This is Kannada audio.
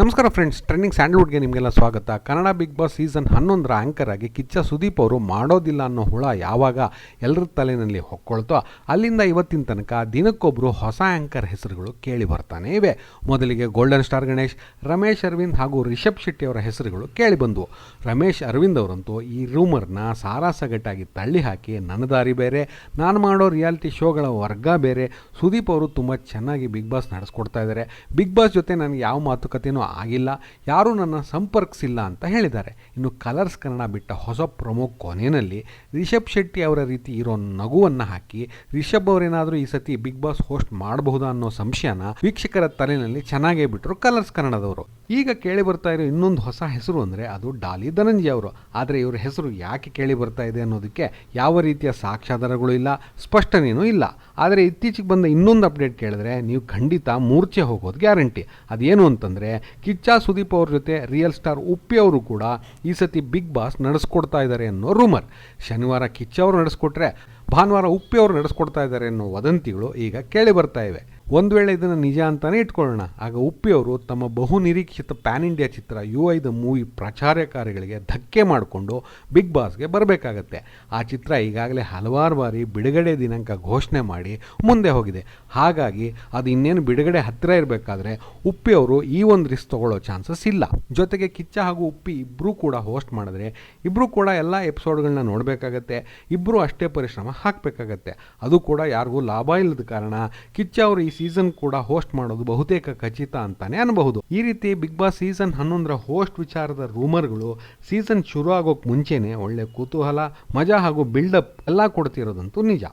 ನಮಸ್ಕಾರ ಫ್ರೆಂಡ್ಸ್, ಟ್ರೆಂಡಿಂಗ್ ಸ್ಯಾಂಡಲ್ವುಡ್ಗೆ ನಿಮಗೆಲ್ಲ ಸ್ವಾಗತ. ಕನ್ನಡ ಬಿಗ್ ಬಾಸ್ ಸೀಸನ್ ಹನ್ನೊಂದರ ಆ್ಯಂಕರ್ ಆಗಿ ಕಿಚ್ಚ ಸುದೀಪ್ ಅವರು ಮಾಡೋದಿಲ್ಲ ಅನ್ನೋ ಹುಳ ಯಾವಾಗ ಎಲ್ಲರ ತಲೆಯಲ್ಲಿ ಹೊಕ್ಕೊಳ್ತೋ ಅಲ್ಲಿಂದ ಇವತ್ತಿನ ತನಕ ದಿನಕ್ಕೊಬ್ಬರು ಹೊಸ ಆ್ಯಂಕರ್ ಹೆಸರುಗಳು ಕೇಳಿ ಬರ್ತಾನೆ ಇವೆ. ಮೊದಲಿಗೆ ಗೋಲ್ಡನ್ ಸ್ಟಾರ್ ಗಣೇಶ್, ರಮೇಶ್ ಅರವಿಂದ್ ಹಾಗೂ ರಿಷಬ್ ಶೆಟ್ಟಿ ಅವರ ಹೆಸರುಗಳು ಕೇಳಿ ಬಂದವು. ರಮೇಶ್ ಅರವಿಂದ್ ಅವರಂತೂ ಈ ರೂಮರ್ನ ಸಾರಾಸಗಟ್ಟಾಗಿ ತಳ್ಳಿ ಹಾಕಿ, ನನ್ನ ದಾರಿ ಬೇರೆ, ನಾನು ಮಾಡೋ ರಿಯಾಲಿಟಿ ಶೋಗಳ ವರ್ಗ ಬೇರೆ. ಸುದೀಪ್ ಅವರು ತುಂಬ ಚೆನ್ನಾಗಿ ಬಿಗ್ ಬಾಸ್ ನಡೆಸ್ಕೊಡ್ತಾ ಇದ್ದಾರೆ ಬಿಗ್ ಬಾಸ್ ಜೊತೆ ನನಗೆ ಯಾವ ಮಾತುಕತೆನೂ ಆಗಿಲ್ಲ, ಯಾರೂ ನನ್ನ ಸಂಪರ್ಕಿಸಿಲ್ಲ ಅಂತ ಹೇಳಿದ್ದಾರೆ. ಇನ್ನು ಕಲರ್ಸ್ ಕನ್ನಡ ಬಿಟ್ಟ ಹೊಸ ಪ್ರೊಮೋ ಕೊನೆಯಲ್ಲಿ ರಿಷಬ್ ಶೆಟ್ಟಿ ಅವರ ರೀತಿ ಇರೋ ನಗುವನ್ನು ಹಾಕಿ ರಿಷಬ್ ಅವರೇನಾದರೂ ಈ ಸತಿ ಬಿಗ್ ಬಾಸ್ ಹೋಸ್ಟ್ ಮಾಡಬಹುದಾ ಅನ್ನೋ ಸಂಶಯನ ವೀಕ್ಷಕರ ತಲೆಯಲ್ಲಿ ಚೆನ್ನಾಗೇ ಬಿಟ್ಟರು ಕಲರ್ಸ್ ಕನ್ನಡದವರು. ಈಗ ಕೇಳಿ ಬರ್ತಾ ಇರೋ ಇನ್ನೊಂದು ಹೊಸ ಹೆಸರು ಅಂದರೆ ಅದು ಡಾಲಿ ಧನಂಜಯ ಅವರು. ಆದರೆ ಇವರ ಹೆಸರು ಯಾಕೆ ಕೇಳಿ ಬರ್ತಾ ಇದೆ ಅನ್ನೋದಕ್ಕೆ ಯಾವ ರೀತಿಯ ಸಾಕ್ಷ್ಯಾಧಾರಗಳು ಇಲ್ಲ, ಸ್ಪಷ್ಟನೇನೂ ಇಲ್ಲ. ಆದರೆ ಇತ್ತೀಚೆಗೆ ಬಂದ ಇನ್ನೊಂದು ಅಪ್ಡೇಟ್ ಕೇಳಿದ್ರೆ ನೀವು ಖಂಡಿತ ಮೂರ್ಛೆ ಹೋಗೋದು ಗ್ಯಾರಂಟಿ. ಅದೇನು ಅಂತಂದರೆ ಕಿಚ್ಚ ಸುದೀಪ್ ಅವ್ರ ಜೊತೆ ರಿಯಲ್ ಸ್ಟಾರ್ ಉಪ್ಪಿ ಅವರು ಕೂಡ ಈ ಸತಿ ಬಿಗ್ ಬಾಸ್ ನಡೆಸ್ಕೊಡ್ತಾ ಇದ್ದಾರೆ ಅನ್ನೋ ರೂಮರ್ ಶನಿವಾರ ಕಿಚ್ಚ ಅವರು ನಡೆಸ್ಕೊಟ್ರೆ ಭಾನುವಾರ ಉಪ್ಪಿ ಅವರು ನಡೆಸ್ಕೊಡ್ತಾ ಇದ್ದಾರೆ ಅನ್ನೋ ವದಂತಿಗಳು ಈಗ ಕೇಳಿ ಬರ್ತಾ ಇವೆ. ಒಂದು ವೇಳೆ ಇದನ್ನು ನಿಜ ಅಂತಾನೆ ಇಟ್ಕೊಳ್ಳೋಣ. ಆಗ ಉಪ್ಪಿ ಅವರು ತಮ್ಮ ಬಹು ನಿರೀಕ್ಷಿತ ಪ್ಯಾನ್ ಇಂಡಿಯಾ ಚಿತ್ರ ಯು ಐ ದ ಮೂವಿ ಪ್ರಚಾರ ಕಾರ್ಯಗಳಿಗೆ ಧಕ್ಕೆ ಮಾಡಿಕೊಂಡು ಬಿಗ್ ಬಾಸ್ಗೆ ಬರಬೇಕಾಗತ್ತೆ. ಆ ಚಿತ್ರ ಈಗಾಗಲೇ ಹಲವಾರು ಬಾರಿ ಬಿಡುಗಡೆ ದಿನಾಂಕ ಘೋಷಣೆ ಮಾಡಿ ಮುಂದೆ ಹೋಗಿದೆ. ಹಾಗಾಗಿ ಅದು ಇನ್ನೇನು ಬಿಡುಗಡೆ ಹತ್ತಿರ ಇರಬೇಕಾದ್ರೆ ಉಪ್ಪಿ ಅವರು ಈ ಒಂದು ರಿಸ್ಕ್ ತಗೊಳ್ಳೋ ಚಾನ್ಸಸ್ ಇಲ್ಲ. ಜೊತೆಗೆ ಕಿಚ್ಚ ಹಾಗೂ ಉಪ್ಪಿ ಇಬ್ಬರೂ ಕೂಡ ಹೋಸ್ಟ್ ಮಾಡಿದ್ರೆ ಇಬ್ಬರೂ ಕೂಡ ಎಲ್ಲ ಎಪಿಸೋಡ್ಗಳನ್ನ ನೋಡಬೇಕಾಗತ್ತೆ. ಇಬ್ಬರೂ ಅಷ್ಟೇ ಪರಿಶ್ರಮ ಹಾಕಬೇಕಾಗತ್ತೆ. ಅದು ಕೂಡ ಯಾರಿಗೂ ಲಾಭ ಇಲ್ಲದ ಕಾರಣ ಕಿಚ್ಚ ಅವರು ಈ ಸೀಸನ್ ಕೂಡ ಹೋಸ್ಟ್ ಮಾಡೋದು ಬಹುತೇಕ ಖಚಿತ ಅಂತಾನೆ ಅನ್ಬಹುದು. ಈ ರೀತಿ ಬಿಗ್ ಬಾಸ್ ಸೀಸನ್ ಹನ್ನೊಂದರ ಹೋಸ್ಟ್ ವಿಚಾರದ ರೂಮರ್ಗಳು ಸೀಸನ್ ಶುರು ಆಗೋಕೆ ಮುಂಚೆನೆ ಒಳ್ಳೆ ಕುತೂಹಲ, ಮಜಾ ಹಾಗೂ ಬಿಲ್ಡಪ್ ಎಲ್ಲ ಕೊಡ್ತಿರೋದಂತೂ ನಿಜ.